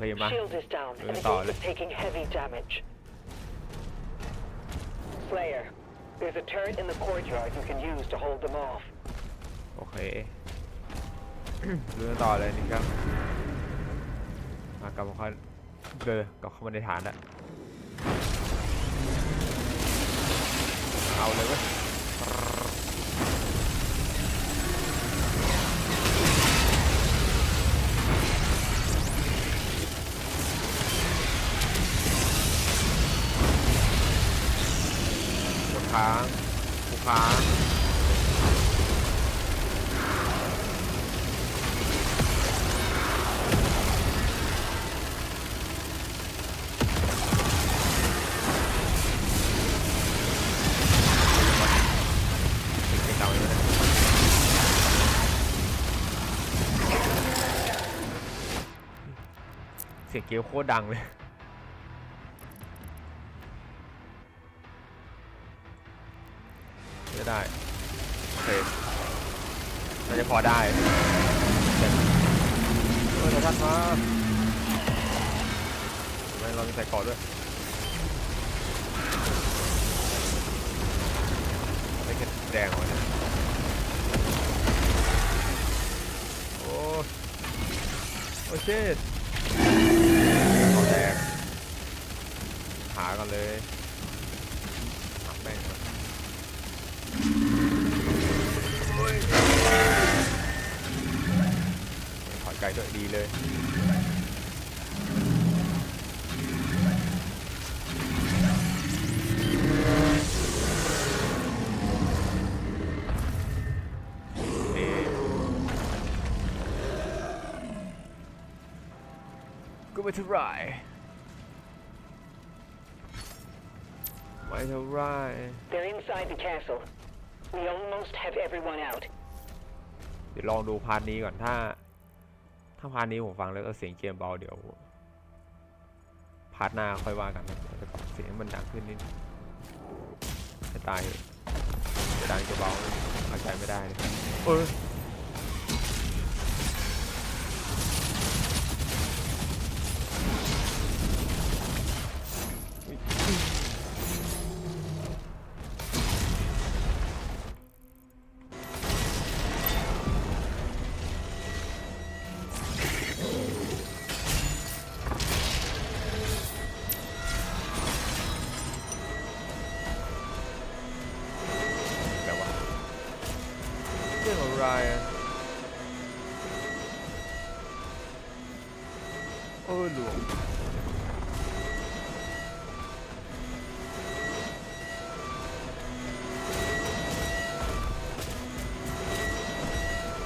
เคมา Shield is down, and the Solid. gate is taking heavy damage. Slayer, there's a turret in the courtyard you can use to hold them off. โอเค ดูกันต่อเลยนี่ครับมากลับมาค่อยเดินกลับเข้ามาในฐานแล้วเอาเลยเว้ย เสียงเกลียวโคตรดังเลย จะได้ โอเคน่าจะพอได้เออเดี๋ยวท่านมาไม่เรามีใส่เกอดด้วยไม่แค่แดงวะเนี่ยโอ้โอ้ชิต หากันเลยหาแม่งก่อนโอ้ยถอดไกลด้วยดีเลยก็ไม่ท่าไหรไม่ เท่าไหร They're inside the castle. We almost have everyone out. เดี๋ยวลองดูพาร์ทนี้ก่อนถ้า ถ้าพาร์ทนี้ผมฟังแล้วก็เสียงเกมเบาเดี๋ยวพาร์ทหน้าค่อยว่ากันนะแต่ก่อนเสียงมันดังขึ้นนิดจะตายจะดังจะเบาเอาใจไม่ได้เลยเออ เรื่องอะไรอะเออหลวง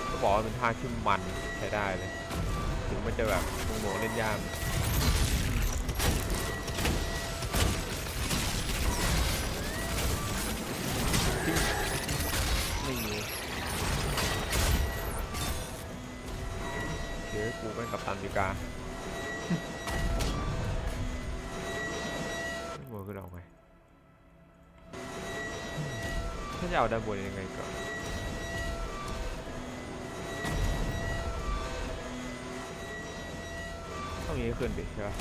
ก็บอกว่าเป็นท่าที่มันใช้ได้เลย ถึงมันจะแบบหน่วงๆเล่นยาก เดี๋ยวกูเป็นกัปตันอเมริกาโมขึ้นออกไปถ้าจะเอาด้านบนยังไงก่อนต้องย่างนี้ขึ้นดิใช่ปะ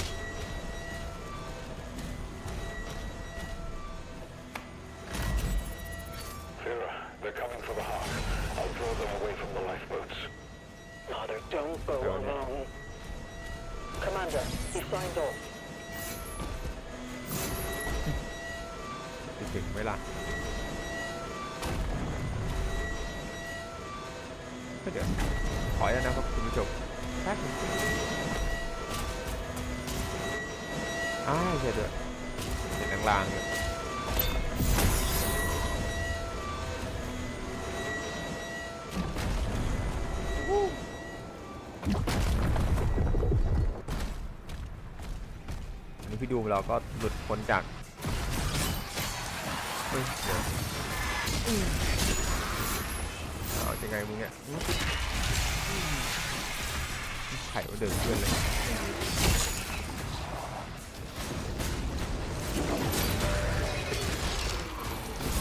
Father, don't go Go on. alone. Commander, he signed off. จะถึงไหมล่ะเดี๋ยวขออนุญาตนะครับคุณผู้ชมแป๊บนึงอ้าวใช่ด้วยเห็นลางๆอยู่ ดูมเราก็หลุดพ้นจากเฮ้ยเดี๋ยวเอาจะไงมึงเนี่ยไข่มาเดินเพื่อนเลย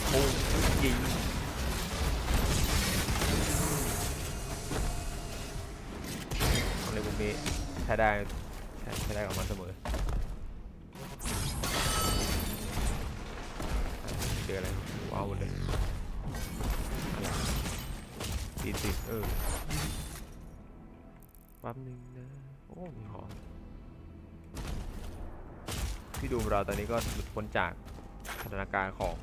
โอ้ยิงอะไรพวกนี้ใช้ได้ใช่ใช้ได้กับมันเสมอ แป๊บนึงนะ โอ้มีของที่ดูเราตอนนี้ก็หลุดพ้นจากสถานการณ์ของ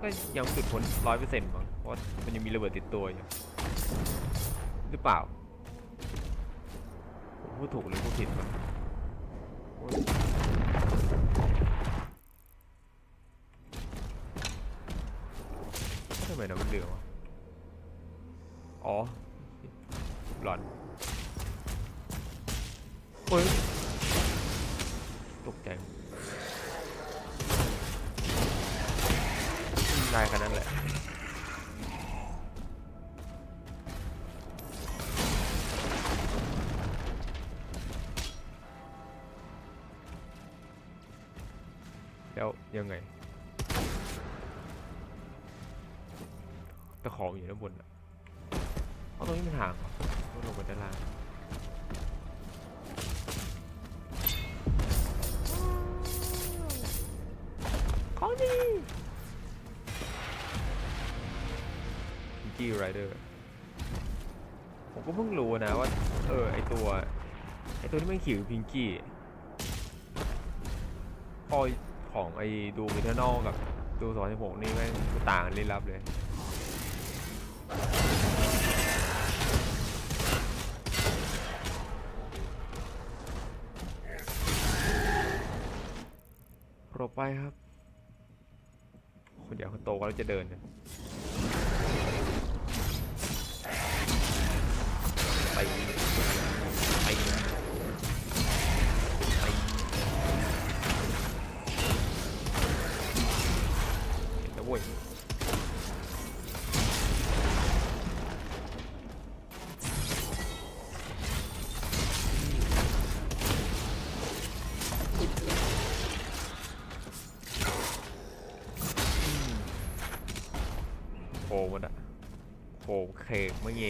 ก็ยังไม่หลุดพ้นร้อยเปอร์เซ็นต์มั้งเพราะมันยังมีระเบิดติดตัวอยู่หรือเปล่าผมพูดถูกหรือพูดผิดวะทำไมน้ำมันเหลืองวะอ๋อ หลอน โอ้ยตกใจได้ขนาดนั้นแหละแล้วยังไงต่ของอยู่ด้านบนอะเอาตรงนี้เป็นทางเหรอต้องลงไปด้านล่าง ของดีพิงกี้ไรเดอร์ผมก็เพิ่งรู้นะว่า เออ ไอตัว ไอตัวที่มันขี่พิงกี้พอของไอดูมิเทอร์นอลกับดูสองสิบหกนี่แม่งต่างกันเลยลับเลยรบไปครับ โตก็แล้วจะเดิน เ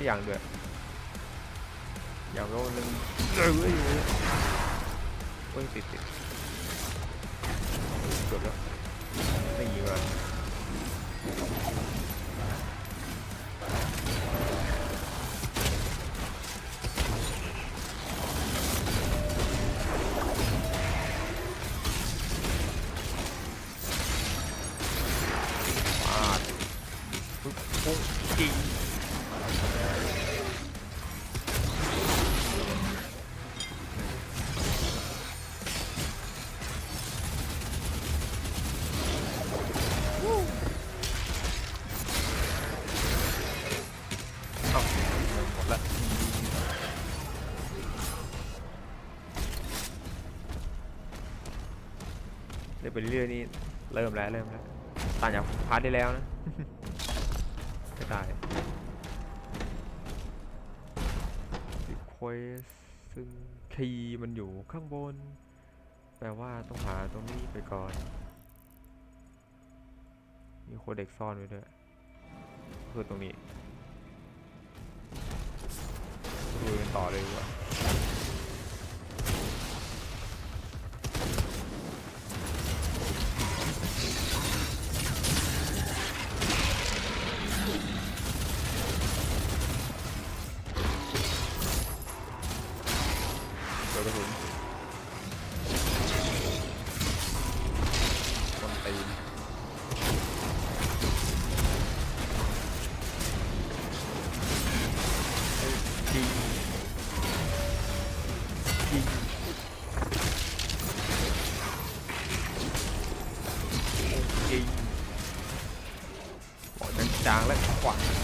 ก็ยังด้วยอย่างก็นึงเอ้ยเลยเฮ้ยติดติดเกือบแล้ว นไปเรื่อยๆนี่เริ่มแล้วเริ่มแล้วต่างจากพาร์ทที่แล้วนะไม่ได้รีเควสซึ่งคีย์มันอยู่ข้างบน แปลว่าต้องหาตรงนี้ไปก่อน มีโคเด็กซ่อนไว้ด้วยคือตรงนี้ดูกันต่อเลยดีกว่า เดี๋ยวกระสุนคนตีนยิงยิงยิงบอกจางๆและขวาง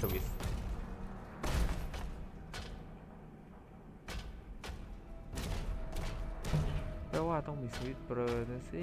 สวิตแปลว่าต้องมีสวิตเบลอนะสิ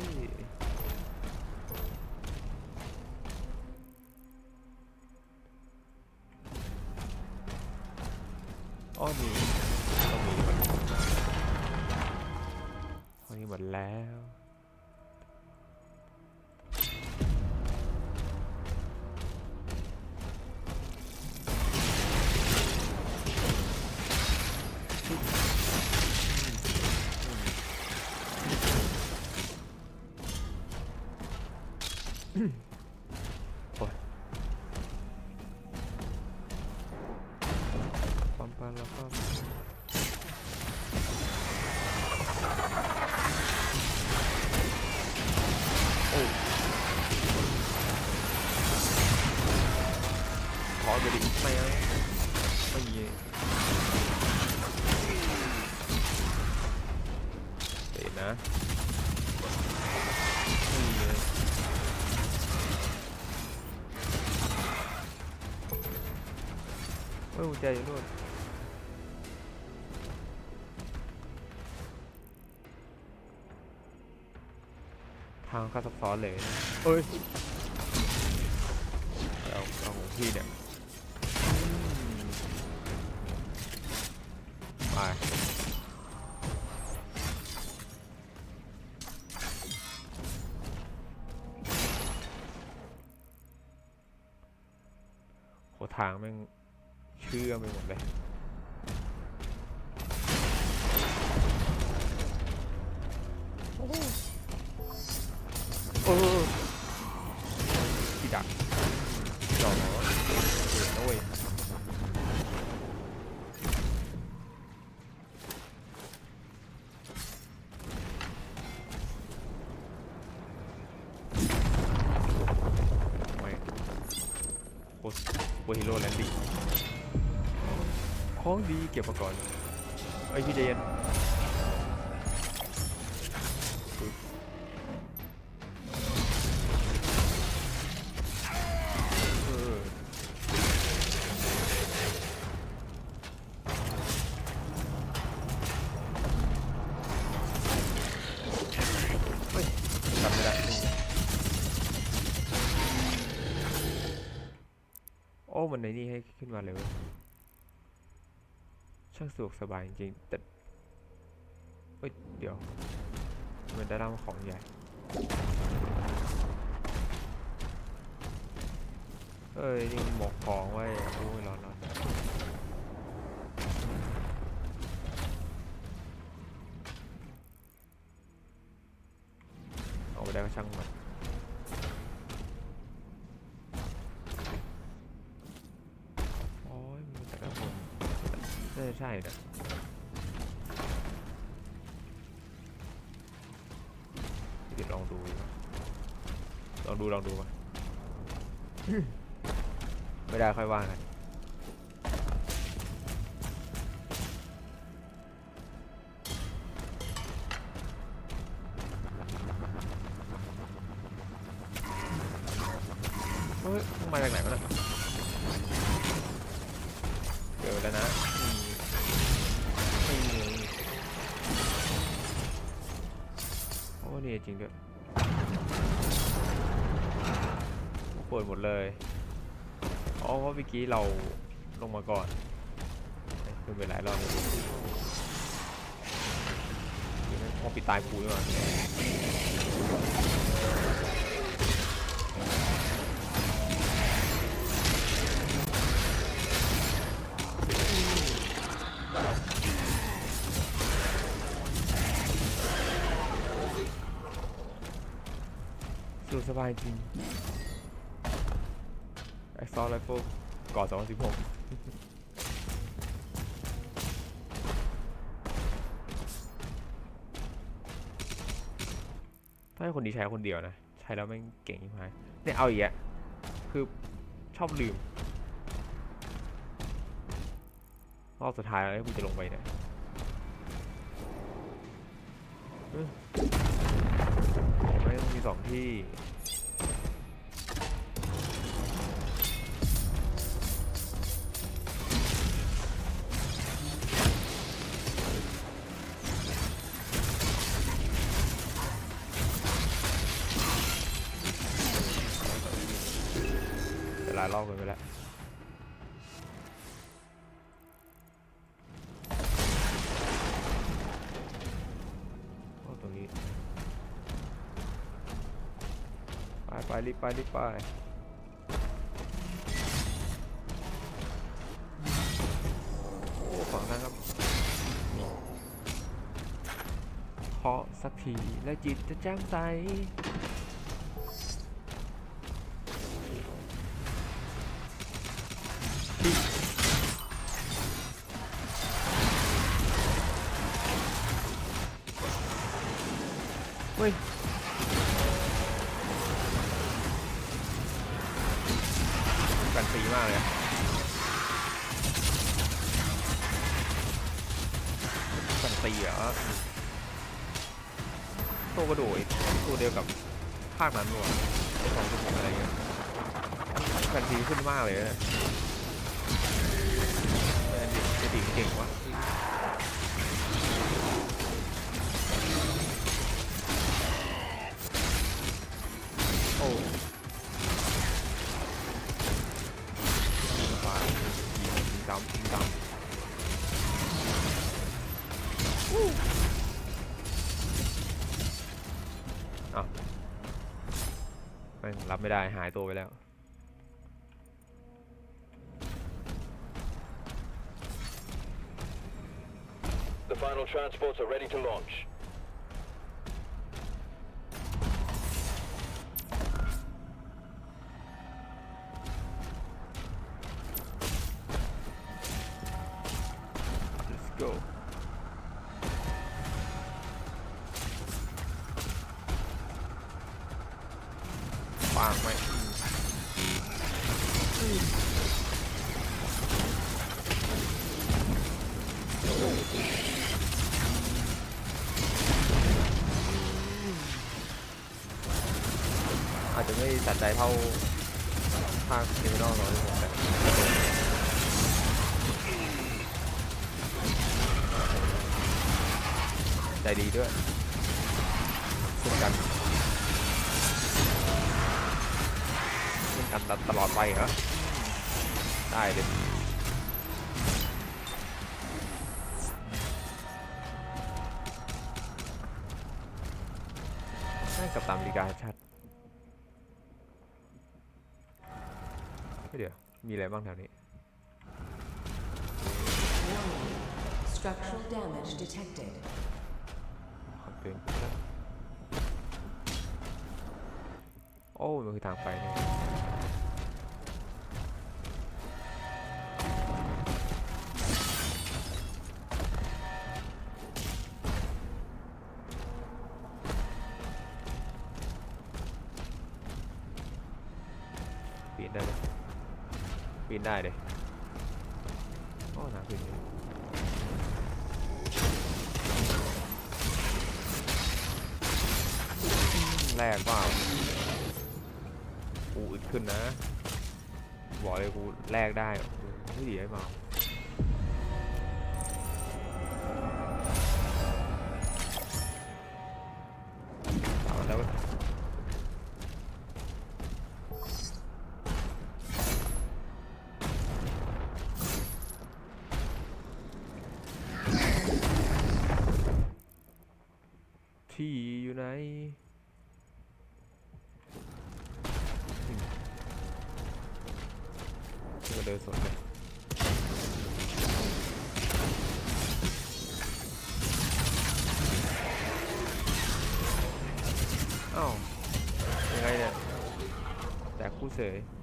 ญแจอยู่นู่นทางก็ซับซ้อนเลยนะเอ้ยเอาเอาของพี่เนี่ยอืมไปโหทางแม่ง เชื่อมไปหมดเลยเออที่ดัก ของดีเก็บมาก่อนไอพี่เดนเออเฮ้ยทำไม่ได้นี่โอ้ มันในนี่ให้ขึ้นมาเลย ช่างสะดวกสบายจริงๆแต่เฮ้ยเดี๋ยวเหมันได้รับของใหญ่เอ้ยนี่มันหมกของไว้อะโอ้ยร้อนร้อนเอาไปได้ก็ช่างมัน ใช่นะเดี๋ยวลองดูดีกว่าลองดูลองดูวะไม่ได้ค่อยว่ากันเฮ้ยมึงมาจากไหนวะเนี่ย ดหมดเลยอ๋อเพราะเมื่อกี้เราลงมาก่อนเอ้ยขึ้นไปหลายรอบเลยเดี๋ยวแม่งพอปิดตายปูด้วยสะดสบายจริง ซอลไรเฟิลก่อสองสิบหกถ้าให้คนนี้ใช้คนเดียวนะ ใช้แล้วแม่เก่งยิ่งหายเนี่ยเอาอีกอะคือชอบลืมรอบสุดท้ายแล้วกูจะลงไปเนี่ยเอ้ยไม่ต้องมีสองที่ ลายรอบเกันไปแล้วโอ้ตรงนี้ไปไปรีบไปรีบไปโอ้ฝั่งนั้นครับเคาะสักทีแล้วจิตจะแจ่มใส ตัวกระโดดตัวเดียวกับภาคนั้นหรอสองจุดหกอะไรเงี้ยแฟนทีขึ้นมากเลยนะเออเด็กเก่งวะโอ้ รับไม่ได้หายตัวไปแล้ว The final transports are ready to launch. let's go างไหมอาจจะไม่สัดใจเท่าภาคเทอร์มินอลหรอกแต่ใจดีด้วย ตลอดไปเหรอได้เลยให้กับตามนาฬิกาชัดเฮ้ยเดี๋ยว มีอะไรบ้างแถวนี้ Warning. Structural damage detected. ขอบคุณครับโอ้ มันคือทางไปเนี่ย ได้เลยโอ้หนาขึ้นเลยแรกว่ากูอึดขึ้นนะ บอกเลยกูแลกได้ไม่ดีให้มาเมา อ้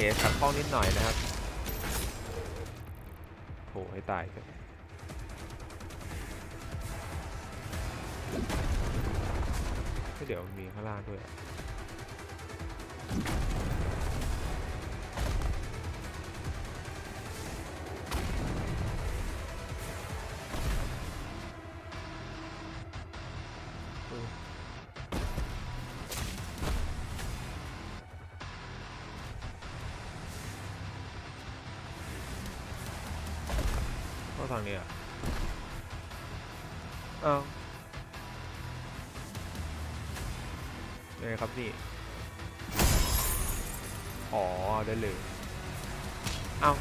กิดเพจขัดข้องนิดหน่อยนะครับโหให้ตายกันเดี๋ยวมีข้างล่างด้วย เข้าทางนี้อะเอ้าวยังไงครับนี่ อ๋อ ได้เลยเอ้า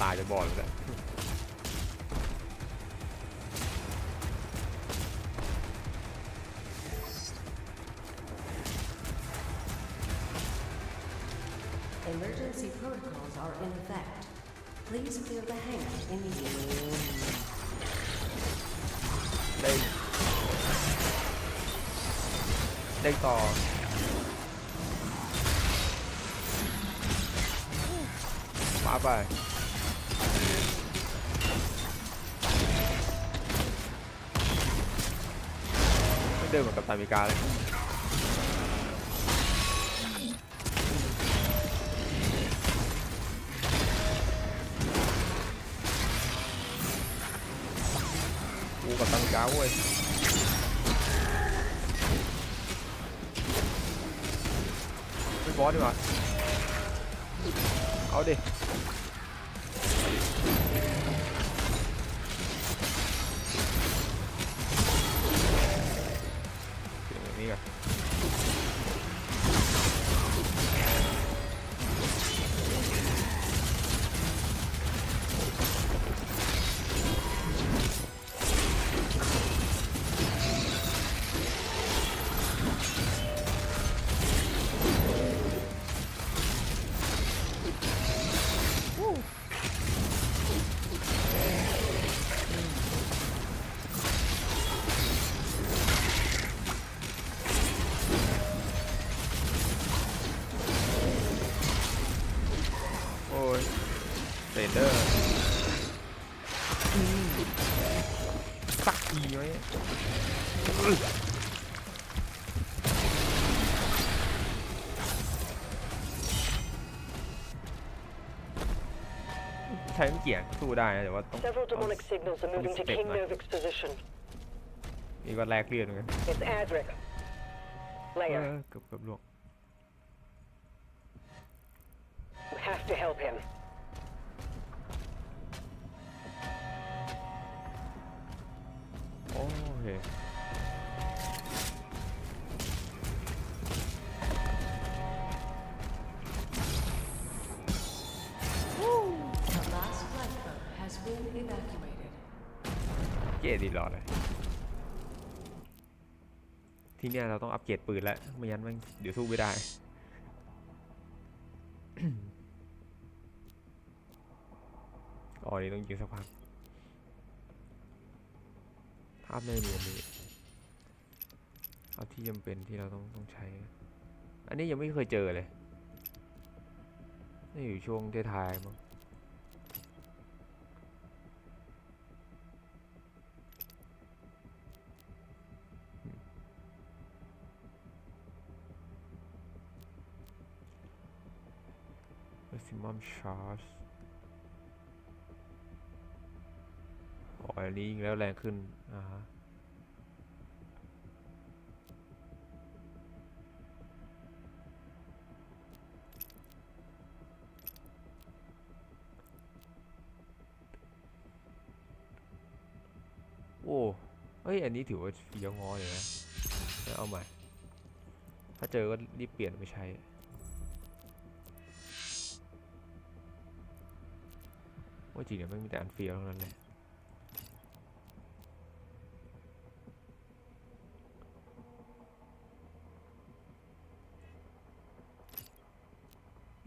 ตายจะบอดเลย Emergency protocols are in effect. Please clear the hangar immediately. เด้งเด้งต่อ มาไป ไม่เดินเหมือนกับตามิกาเลย กูกับตามิกาเว้ยไม่บอสดีกว่าเอาดิ ใช้ไม่เกี่ยงสู้ได้นะแต่ว่าต้อง Several demonic signals are moving to Step King back. Novik's position. นี่ก็แลกเลือดเหมือนกัน It's Adric. เอ Leia, อเกือบเกือบลวง รดดีหลอเลยทีเนี้ยเราต้องอัปเกรดปืนแล้วไม่งั้นมันเดี๋ยวสู้ไม่ได้อ๋อนี่ต้องยิงสักพักภาพไม่มีอันนี้เอาที่จำเป็นที่เราต้องต้องใช้ อันนี้ยังไม่เคยเจอเลยนี่อยู่ช่วงท้ายๆมั้ง maximum charge อ๋ออันนี้ยิงแล้วแรงขึ้น อ่าฮะโอ้เฮ้ย อันนี้ถือว่าเฟี้ยวงอเลยนะ เอาใหม่ ถ้าเจอก็รีบเปลี่ยนไปใช้ ว่าจริงเนี่ยไม่มีแต่อันเฟียลเท่านั้นเลย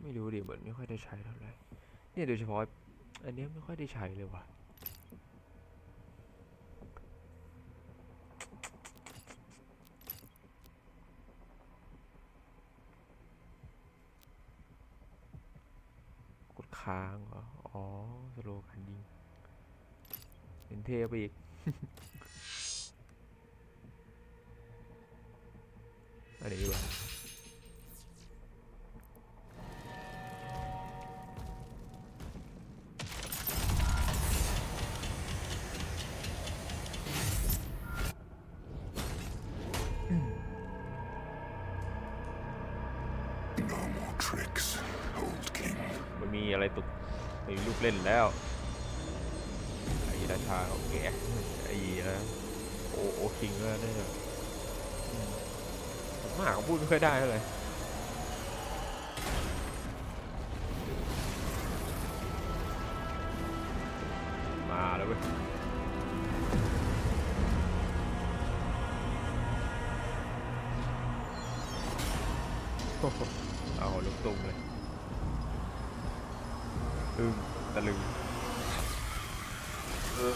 ไม่รู้ดิเหมือนไม่ค่อยได้ใช้เท่าไหร่เนี่ยโดยเฉพาะอันนี้ไม่ค่อยได้ใช้เลยว่ะ ค้างเหรอ อ๋อ สโลว์การยิงเป็นเทพอีก อันนี้ดีกว่า ค่อยได้เท่าไหร่มาแล้วเว้ยเอาลูกตุ้มเลยอึ้งตะลึงเออ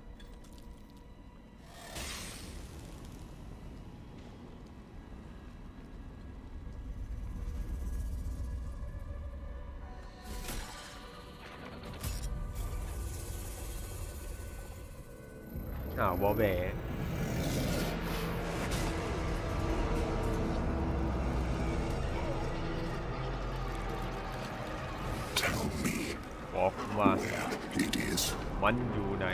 อ้ยโอ้ตกไปแล้วอ้าวบอแบ Tell me บอกมา where it is. มันอยู่ไหน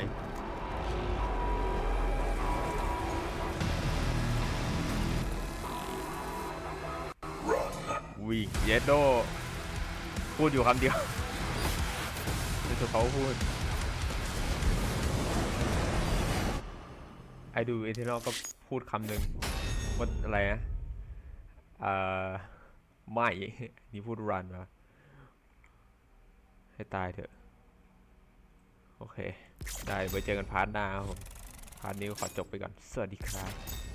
Run. วิ่งเยดโด พูดอยู่คำเดียวนี่คือเขาพูด ไอดูเอเทนอลก็พูดคำหนึ่งว่าอะไรนะเอ่อไม่ นี่พูดรันมาให้ตายเถอะ โอเค ได้ไว้เจอกันพาร์ทหน้าครับผม พาร์ทนี้ขอจบไปก่อน สวัสดีครับ